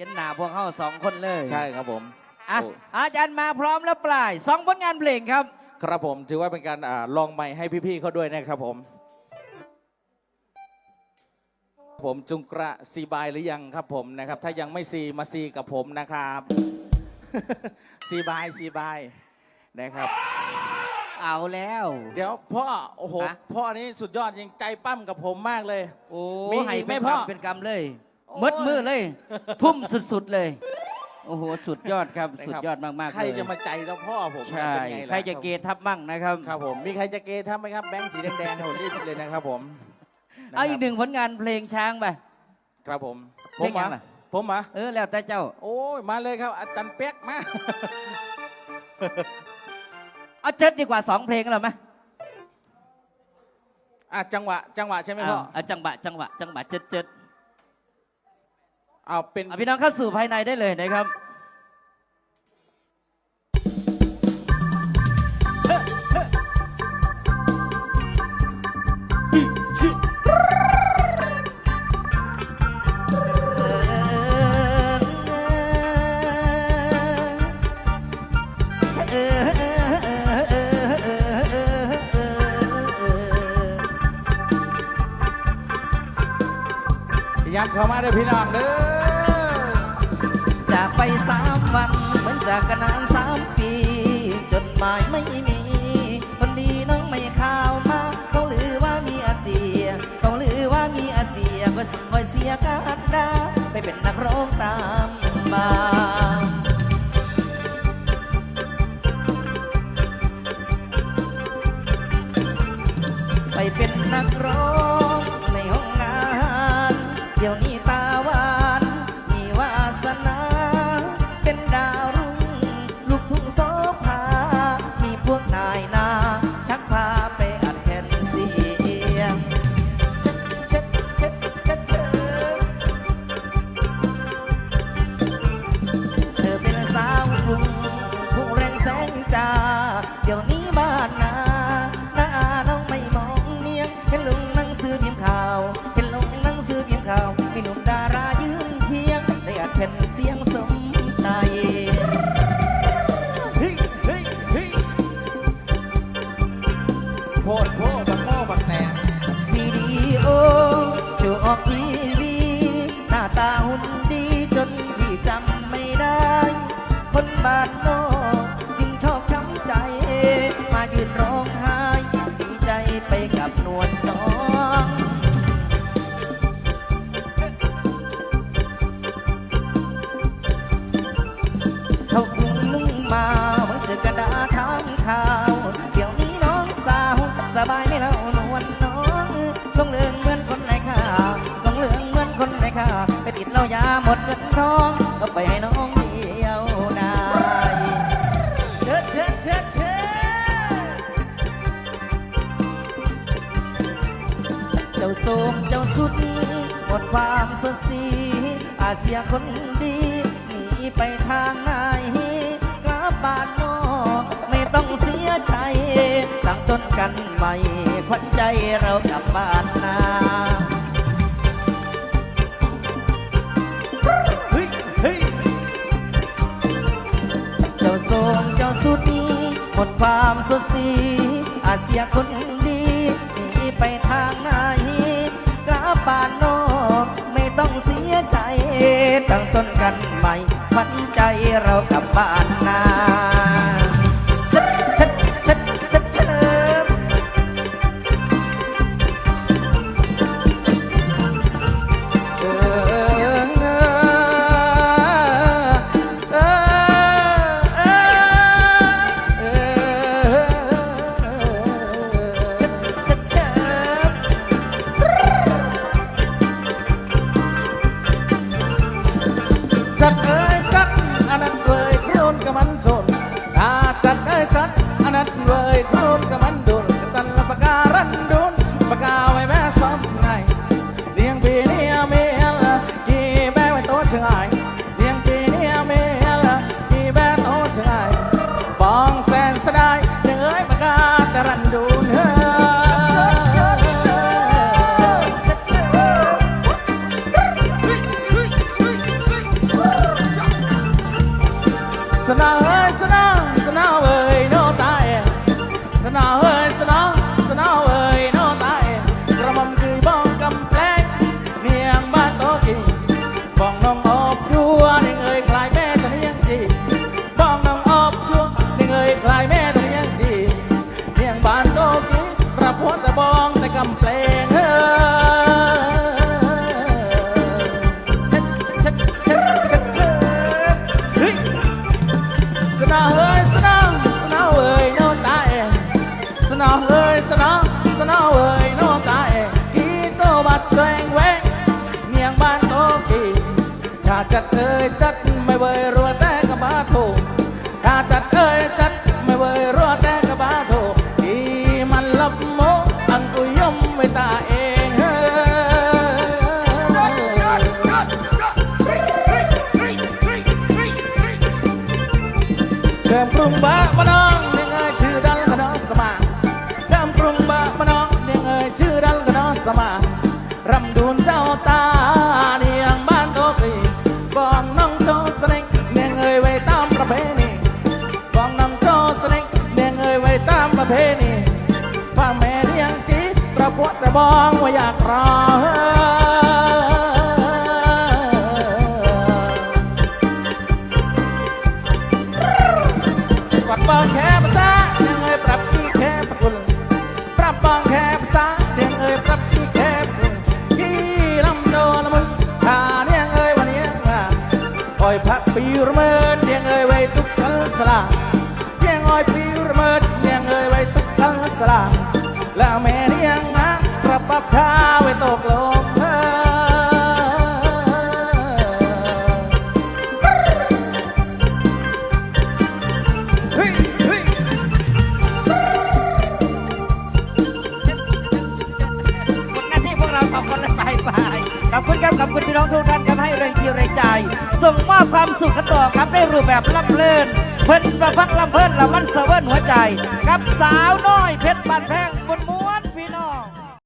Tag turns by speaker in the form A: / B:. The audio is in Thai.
A: เห็นหน้าพวกเขาสองคนเลย
B: ใช่ครับผม
A: อะ
B: โอ้
A: อาจารย์มาพร้อมแล้วปลายสองผลงานเพลงครับ
B: ครับผมถือว่าเป็นการอ่าลองใหม่ให้พี่ๆเขาด้วยนะครับผม ผมจุงกระซีบายหรือยังครับผมนะครับ ถ้ายังไม่ซีมาซีกับผมนะครับ ซีบายซีบายนะครับ
A: เอาแล้ว
B: เดี๋ยวพ่อโอ้โห
A: ฮะ
B: พ่อนี้สุดยอดจริงใจปั้มกับผมมากเลย
A: โอ้
B: มีอีก
A: ให้
B: ไหม
A: เป็น
B: พ่อ
A: กำเป็นกำเลย
B: โอ้ย
A: มดมือเลย ทุ่มสุดๆเลย โอ้โห สุดยอดครับ
B: นะ
A: สุด
B: ครับ
A: ยอดมากๆ
B: ใคร
A: เลย
B: จะมาใจแล้วพ่อผม
A: ใช่
B: เป็นไงล่
A: ใครจะเกทับมั่งนะครับ
B: ครับผม มีใครจะเกทับไหมครับแบงค์สีแดงๆให้ผมรีบเลยนะครับผม
A: เอาอีกะหนึ่งผลงานเพลงช้างไป
B: ครับผม ผ
A: เพล
B: ม
A: ง
B: มา
A: ยังล่ะ
B: ผมมา
A: เออ แล้วแต่เจ้า
B: โอ้ยมาเลยครับอาจารย์เป๊กมา
A: เอาเจ็ดดีกว่าสองเพลงแล้วไหม
B: อะจังหวะ จังหวะใช่ไหมพ่อ
A: เอาเอาจังหวะจังหวะจังหวะเจ็ดเจ็ด
B: เอาเป็น
A: เอาพี่น้องเข้าสู่ภายในได้เลยนะครับ
B: ยันเข้ามาเด้อพี่น้องเด้อ
A: จากไปสามวัน เหมือนจากกันนานสามปี จดหมายไม่มี คนดีน้องไม่ข่าวมาเขาลือว่ามีอาเซียเขาลือว่ามีอาเซียก็สิคอยเสียการดาไปเป็นนักร้องตามมาไปเป็นนักร้องในห้องงาน เดี๋ยวนี้ บ้านนอ
B: ก
A: จึงชอบช้ำใจ มายืนร้องไห้ดีใจไปกับนวลน้อง เขาคุงมุ่งมาเมื่อเจอกระดาษทางข่าว เดี๋ยวนี้น้องสาว สบายไม่เล่านวลน้องลงเลืองเหมือนคนไร้ค่าลงเลืองเหมือนคนไร้ค่าไปติดเหล้ายาหมดเงินทองก็ไปให้น้องาโศกเจ้าสุดหมดความสดสีอาเสียคนดีหนีไปทางไหนกลับบ้านนอกไม่ต้องเสียใจตั้งต้นกันใหม่ ขวัญใจเรากลับบ้านนา นกันใหม่ขวันใจเรากลับบ้านนา นาเอ้ยสนอสนาเอ้ยโนตาเอส
B: นาเอ้ยสนอสนาเอ้ยโนตาเอกีโตบัดแสงเวงเมียงบ้านโตกีอยากจะเอ้ยจะ มกรุงบ้ามะน้องเลี้ยงเอ้ยชื่อดังขนอสมาเดิมกรุงบ้ามะน้องเลี้ยงเอ้ยชื่อดังขนอสมารำดูนเจ้าตาเนียงบ้านโตกรีบองน้องโจสเน็กเลี้ยงเอ้ยไว้ตามประเพณีบองน้องโจสเน็กเลี้ยงเอ้ยไว้ตามประเพณีพ่อแม่เลี้ยงจีกระปวดแต่บองว่าอยากรอ ปีระเมินเนียงเอ้ยไว้ทุกคันสลาเนียงอ้อยปีระเมินเนียงเอ้ยไว้ทุกคันสลาแล้วแม่เนียงนะกระปับท้าไว้ตกลงเฮ้เฮ้ยเฮ้ย
A: หมดหน้าที่พวกเราสองคนและไปไป ขอบคุณครับขอบคุณพี่น้องทุกท่านครับให้แรงเชียร์แรงใจ ส่งมอบความสุขกันต่อครับในรูปแบบลับเลินเพิ่นประพังลำเพิ่นละมันเสเวิร์นหัวใจ กับสาวน้อยเพชรบานแพง